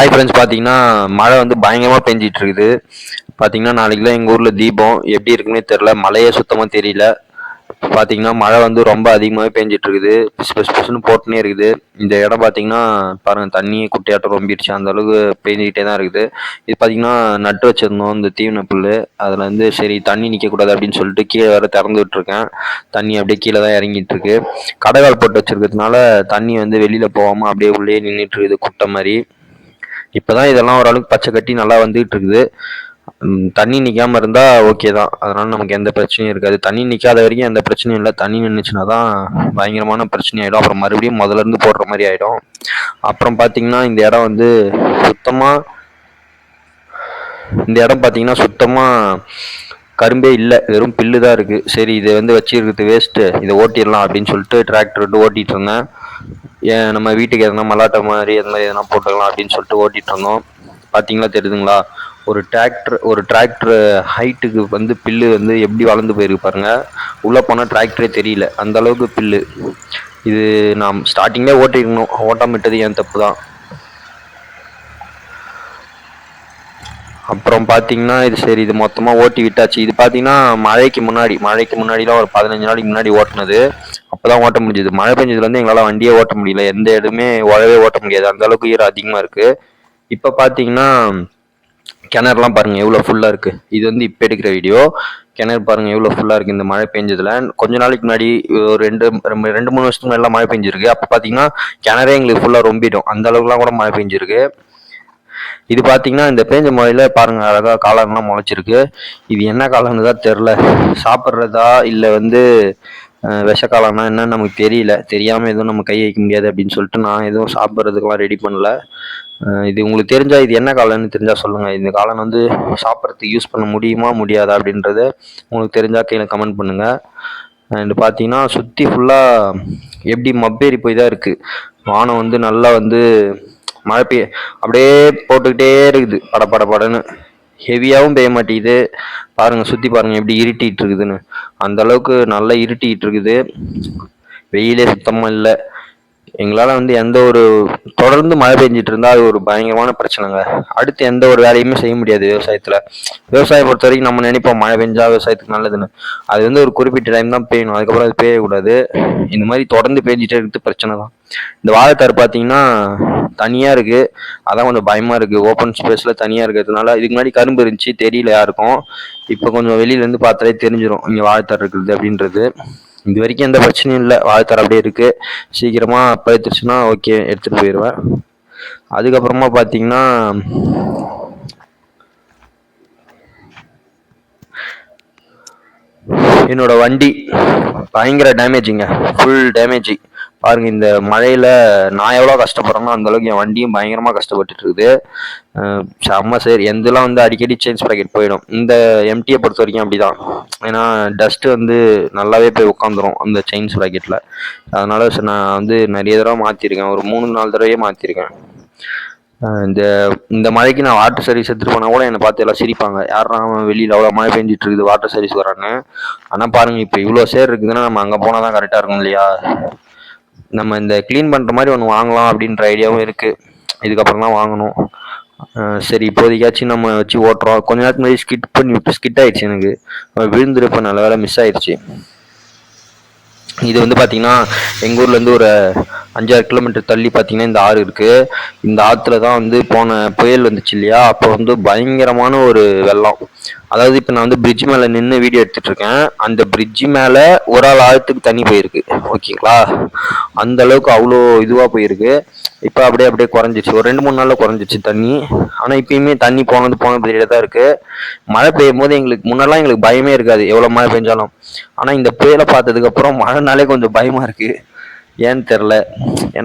Hi friends பார்த்தீங்கன்னா மழை வந்து பயங்கரமாக பெஞ்சிட்டு இருக்குது பார்த்தீங்கன்னா நாளைக்குலாம் எங்கள் ஊரில் தீபம். எப்படி இருக்குன்னே தெரில மழையே சுத்தமாக தெரியல. பார்த்தீங்கன்னா மழை வந்து ரொம்ப அதிகமாகவே பெஞ்சிட்டு இருக்குது பிசு பிசு பிசுன்னு போட்டுனே இருக்குது. இந்த இடம் பார்த்தீங்கன்னா பாருங்கள் தண்ணியே குட்டையாட்டம் ரொம்பிடுச்சு. அந்த அளவுக்கு பெஞ்சிக்கிட்டே தான் இருக்குது. இது பார்த்தீங்கன்னா நட்டு வச்சிருந்தோம் இந்த தீவன புல் அதில் வந்து சரி தண்ணி நிற்கக்கூடாது அப்படின்னு சொல்லிட்டு கீழே வேறு திறந்து விட்டுருக்கேன். தண்ணி அப்படியே கீழே தான் இறங்கிட்டு இருக்கு கடைவால் போட்டு வச்சிருக்கிறதுனால தண்ணி வந்து வெளியில் போகாமல் அப்படியே உள்ளே நின்றுட்டு இருக்குது குட்டை மாதிரி. இப்போதான் இதெல்லாம் ஓரளவுக்கு பச்சை கட்டி நல்லா வந்துகிட்டு இருக்குது. தண்ணி நிற்காம இருந்தால் ஓகே தான். அதனால நமக்கு எந்த பிரச்சனையும் இருக்காது. தண்ணி நிற்காத வரைக்கும் எந்த பிரச்சனையும் இல்லை. தண்ணி நின்றுச்சுன்னா தான் பயங்கரமான பிரச்சனை ஆகிடும் அப்புறம் மறுபடியும் முதல்ல இருந்து போடுற மாதிரி ஆகிடும் அப்புறம் பார்த்தீங்கன்னா இந்த இடம் வந்து சுத்தமாக இந்த இடம் பார்த்தீங்கன்னா சுத்தமாக கரும்பே இல்லை. வெறும் பில்லு தான் இருக்குது சரி இதை வந்து வச்சிருக்கிறது வேஸ்ட்டு இதை ஓட்டிடலாம் அப்படின்னு சொல்லிட்டு டிராக்டர் விட்டு ஓட்டிகிட்டு இருந்தேன். நம்ம வீட்டுக்கு எதனா மல்லாட்டை மாதிரி எது மாதிரி எதனா போட்டுக்கலாம் அப்படின்னு சொல்லிட்டு ஓட்டிகிட்டு இருந்தோம். பார்த்தீங்களா தெரியுதுங்களா? ஒரு டிராக்டர் ஒரு டிராக்டர் ஹைட்டுக்கு வந்து பில்லு வந்து எப்படி வளர்ந்து போயிருக்கு பாருங்க. உள்ளே போனால் டிராக்டரே தெரியல. அந்த அளவுக்கு பில்லு. இது நான் ஸ்டார்டிங்கே ஓட்டிருக்கணும் ஓட்டாம விட்டது என் தப்பு தான் அப்புறம் பார்த்தீங்கன்னா இது சரி இது மொத்தமாக ஓட்டி விட்டாச்சு. இது பார்த்தீங்கன்னா மழைக்கு முன்னாடி மழைக்கு முன்னாடிலாம் ஒரு பதினஞ்சு நாளைக்கு முன்னாடி ஓட்டினது. அப்போ தான் ஓட்ட முடிஞ்சது. மழை பெஞ்சதுலேருந்து எங்களால் வண்டியே ஓட்ட முடியல. எந்த இடமே உழவே ஓட்ட முடியாது. அந்த அளவுக்கு ஈரம் அதிகமாக இருக்குது இப்போ பார்த்தீங்கன்னா கிணறுலாம் பாருங்கள் எவ்வளோ ஃபுல்லாக இருக்குது இது வந்து இப்போ எடுக்கிற வீடியோ கிணறு பாருங்கள் எவ்வளோ ஃபுல்லாக இருக்குது இந்த மழை பெஞ்சதில். கொஞ்ச நாளைக்கு முன்னாடி ஒரு ரெண்டு ரெண்டு- மூணு வருஷத்துக்கு முன்னாடிலாம் மழை பெஞ்சிருக்கு. அப்போ பார்த்தீங்கன்னா கிணறே எங்களுக்கு ஃபுல்லாக ரொம்பிடும். அந்த அளவுக்குலாம் கூட மழை பெஞ்சிருக்கு. இது பார்த்தீங்கன்னா இந்த பேஞ்ச மழையில் பாருங்கள் அழகாக காளான்லாம் முளைச்சிருக்கு. இது என்ன காளான்னு தான் தெரில சாப்பிட்றதா இல்லை வந்து விஷ காளானா என்னன்னு நமக்கு தெரியல. தெரியாமல் எதுவும் நம்ம கை வைக்க முடியாது அப்படின்னு சொல்லிட்டு நான் எதுவும் சாப்பிட்றதுக்கெலாம் ரெடி பண்ணல. இது உங்களுக்கு தெரிஞ்சால் இது என்ன காளான்னு தெரிஞ்சால் சொல்லுங்கள் இந்த காளான் வந்து சாப்பிட்றதுக்கு யூஸ் பண்ண முடியுமா முடியாதா அப்படின்றத உங்களுக்கு தெரிஞ்சால் கீழே கமெண்ட் பண்ணுங்கள் அண்ட் பார்த்தீங்கன்னா சுற்றி ஃபுல்லாக எப்படி மப்பேறி போய் தான் இருக்குது வானம் வந்து நல்லா வந்து மழை பெய்ய அப்படியே போட்டுக்கிட்டே இருக்குது. பட பட படன்னு. ஹெவியாகவும் பெய்ய மாட்டேங்குது. பாருங்கள் சுற்றி பாருங்கள் எப்படி இருட்டிகிட்டு இருக்குதுன்னு. அந்தளவுக்கு நல்லா இருட்டிகிட்டு இருக்குது. வெயிலே சுத்தமாக இல்லை. எங்களால் வந்து எந்த ஒரு தொடர்ந்து மழை பெஞ்சிட்டு இருந்தால் அது ஒரு பயங்கரமான பிரச்சனைங்க. அடுத்து எந்த ஒரு வேலையுமே செய்ய முடியாது விவசாயத்தில். விவசாயம் பொறுத்த வரைக்கும் நம்ம நினைப்போம் மழை பெஞ்சா விவசாயத்துக்கு நல்லதுன்னு. அது வந்து ஒரு குறிப்பிட்ட டைம் தான் பெய்யணும். அதுக்கப்புறம் அது பெய்யக்கூடாது. இந்த மாதிரி தொடர்ந்து பெஞ்சிட்டே இருக்கிறது பிரச்சனை தான். இந்த வாழைத்தார் பார்த்தீங்கன்னா தனியாக இருக்குது அதான் கொஞ்சம் பயமாக இருக்குது ஓப்பன் ஸ்பேஸில் தனியாக இருக்கிறதுனால இதுக்கு முன்னாடி கரும்பு இருந்துச்சு தெரியல யாருக்கும். இப்போ கொஞ்சம் வெளியிலேருந்து பார்த்தாலே தெரிஞ்சிடும் இங்கே வாழைத்தார் இருக்குது அப்படின்றது. இது வரைக்கும் எந்த பிரச்சனையும் இல்லை. வாழைத்தார் அப்படியே இருக்குது சீக்கிரமாக பழுத்துருச்சுன்னா ஓகே எடுத்துகிட்டு போயிடுவேன். அதுக்கப்புறமா பார்த்தீங்கன்னா என்னோட வண்டி பயங்கர டேமேஜிங்க ஃபுல் டேமேஜி பாருங்க இந்த மழையில நான் எவ்வளோ கஷ்டப்படுறேனோ அந்த அளவுக்கு என் வண்டியும் பயங்கரமாக கஷ்டப்பட்டுட்டு இருக்குது செம்ம சரி. எந்தெல்லாம் வந்து அடிக்கடி சேஞ்ச் ப்ராக்கெட் போயிடும். இந்த எம்டியை பொறுத்த வரைக்கும் அப்படிதான். ஏன்னா டஸ்ட் வந்து நல்லாவே போய் உட்காந்துரும் அந்த செயின்ஸ் ப்ராக்கெட்டில் அதனால நான் வந்து நிறைய தடவை மாற்றிருக்கேன் ஒரு மூணு நாலு தடவையே மாற்றிருக்கேன் இந்த இந்த மழைக்கு நான் வாட்டர் சர்வீஸ் எடுத்துட்டு போனா கூட என்னை பார்த்து எல்லாம் சிரிப்பாங்க. யாரா வெளியில் அவ்வளோ மழை பெஞ்சிட்டு இருக்குது வாட்டர் சர்வீஸ் வராங்க ஆனால் பாருங்க இப்போ இவ்வளோ சேர் இருக்குதுன்னா நம்ம அங்கே போனால் தான் கரெக்டாக இருக்கும் இல்லையா? நம்ம இந்த க்ளீன் பண்ணுற மாதிரி ஒன்று வாங்கலாம் அப்படின்ற ஐடியாவும் இருக்குது இதுக்கப்புறம் தான் வாங்கணும். சரி இப்போதைக்காச்சும் நம்ம வச்சு ஓட்டுறோம். கொஞ்ச நேரத்துக்கு முன்னாடி ஸ்கிட் பண்ணி ஸ்கிட் ஆயிடுச்சு எனக்கு. விழுந்துருப்ப நல்ல வேலை மிஸ் ஆயிடுச்சு. இது வந்து பார்த்தீங்கன்னா எங்கள் ஊர்லேருந்து ஒரு அஞ்சாறு கிலோமீட்டர் தள்ளி பார்த்தீங்கன்னா இந்த ஆறு இருக்குது இந்த ஆற்றுல தான் வந்து போன புயல் வந்துச்சு இல்லையா? அப்போ வந்து பயங்கரமான ஒரு வெள்ளம். அதாவது இப்போ நான் வந்து பிரிட்ஜ் மேலே நின்று வீடியோ எடுத்துகிட்டு இருக்கேன். அந்த பிரிட்ஜ் மேலே ஒரு ஆள் ஆழத்துக்கு தண்ணி போயிருக்கு. ஓகேங்களா? அந்த அளவுக்கு அவ்வளோ இதுவாக போயிருக்கு. இப்போ அப்படியே அப்படியே குறைஞ்சிச்சு ஒரு ரெண்டு மூணு நாளில் குறைஞ்சிச்சு தண்ணி. ஆனால் இப்பயுமே தண்ணி போனது போன பெரிய தான் இருக்குது மழை பெய்யும் போது எங்களுக்கு முன்னெல்லாம் எங்களுக்கு பயமே இருக்காது. எவ்வளோ மழை பெஞ்சாலும். ஆனால் இந்த புயலை பார்த்ததுக்கப்புறம் மழைனாலே கொஞ்சம் பயமாக இருக்குது ஏன்னு தெரில ஏன்னா